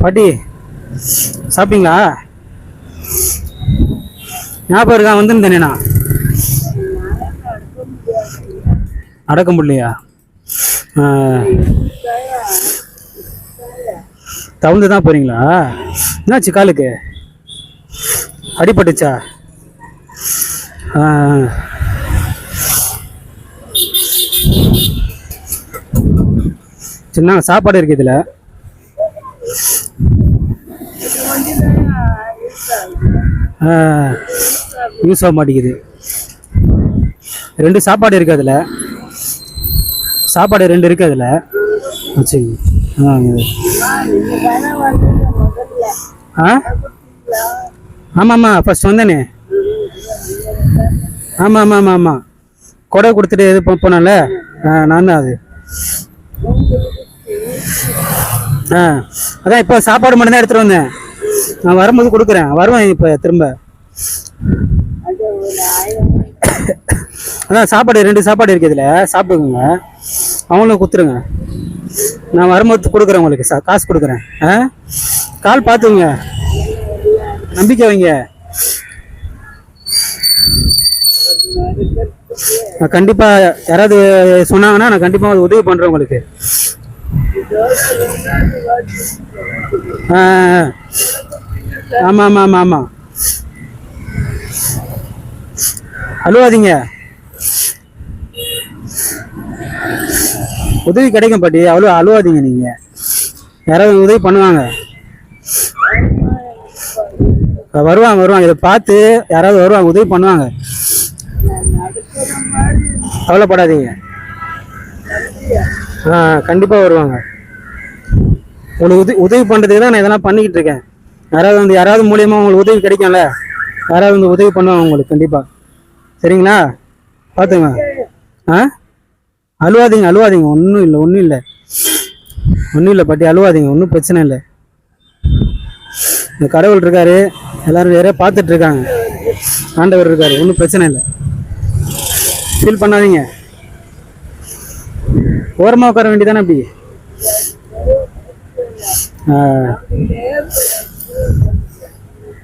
பாட்டி சாப்பிட்டீங்களா? ஞாபகம் இருக்கா? வந்துருந்தேனே நான். அடக்க முடியலையா ஆ. தவுந்து தான் போறீங்களா? என்னாச்சு காலுக்கு? அடிபட்டுச்சா? சின்ன சாப்பாடு இருக்கு இதில். யூஸ் ஆக மாட்டேங்குது. ரெண்டு சாப்பாடு இருக்கு அதில். சாப்பாடு ரெண்டு இருக்கு அதில். சரி. ஆ ஆ? ஆமாம்மா ஃபர்ஸ்ட் வந்தேனே. ஆமாம் ஆமாம் ஆமாம் ஆமாம் கொடை கொடுத்துட்டு இது போ- ஆ நான் தான் அது. ஆ அதான் இப்போ சாப்பாடு மட்டும்தான் எடுத்துகிட்டு வந்தேன். நான் வரும்போது கொடுக்குறேன். வருவேன் இப்போ திரும்ப. அதான் சாப்பாடு ரெண்டு சாப்பாடு இருக்குது இதில். சாப்பிடுங்க. அவங்களும் கொடுத்துருங்க நான் வரும்போது கொடுக்குறேன் உங்களுக்கு. சா காசு கொடுக்குறேன். ஆ? கால் பார்த்துங்க. நம்பிக்கை வைங்க. நான் கண்டிப்பாக யாராவது சொன்னாங்கன்னா நான் கண்டிப்பாக உதவி பண்ணுறேன் உங்களுக்கு. ஆ. ஆமா ஆமா ஆமா ஆமா அழுவாதீங்க. உதவி கிடைக்கும் பாட்டி. அவ்வளோ அழுவாதீங்க நீங்க. யாராவது உதவி பண்ணுவாங்க. வருவாங்க வருவாங்க. இதை பார்த்து யாராவது வருவாங்க உதவி பண்ணுவாங்க. கவலைப்படாதீங்க. ஆ கண்டிப்பாக வருவாங்க. உங்களுக்கு உதவி உதவி பண்ணுறதுக்கு தான் நான் இதெல்லாம் பண்ணிக்கிட்டு இருக்கேன். யாராவது வந்து யாராவது மூலியமாக உங்களுக்கு உதவி கிடைக்கும்ல? யாராவது வந்து உதவி பண்ணுவாங்க உங்களுக்கு கண்டிப்பாக சரிங்களா? பார்த்துங்க. ஆ? அழுவாதீங்க அழுவாதீங்க. ஒன்றும் இல்லை ஒன்றும் இல்லை. ஒன்றும் இல்லை பாட்டி அழுவாதீங்க. ஒன்றும் பிரச்சனை இல்லை. இந்த கடவுள் இருக்காரு. எல்லாரும் வேற பார்த்துட்டு இருக்காங்க. ஆண்டவர் இருக்காரு. ஒன்றும் பிரச்சனை இல்லை. ஃபீல் பண்ணாதீங்க. ஓரமாக உட்கார வேண்டியதானே அப்படி?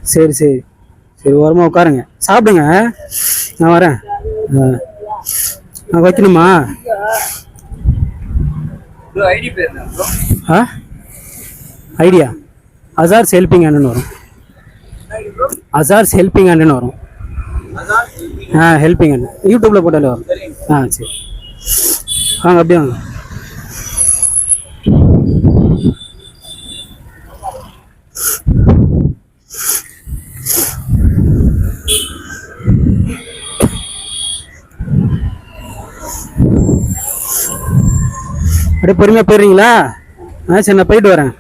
சரி சரி. சரி ஓரமாக உட்காருங்க. சாப்பிடுங்க. நான் வரேன். ஆ. நான் வைக்கணுமா? ஆ? ஐடியா? அசார்ஸ் ஹெல்பிங் ஹேண்டுன்னு வரும். அசார்ஸ் ஹெல்பிங் ஹேண்டுன்னு வரும். ஆ ஹெல்பிங் ஹேண்ட் யூடியூப்பில் போட்டாலே வரும். ஆ சரி. வாங்க அப்படியே வாங்க. அப்படியே பொறுமையாக போயிடுறீங்களா? ஆ சரி நான் போயிட்டு வரேன்.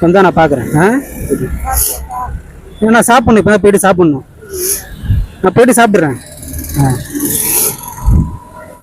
வந்தால் நான் பார்க்குறேன் ஆ? நான் சாப்பிட்ணும் இப்போ போயிட்டு சாப்பிட்ணும். நான் போயிட்டு சாப்பிட்றேன் ஆ.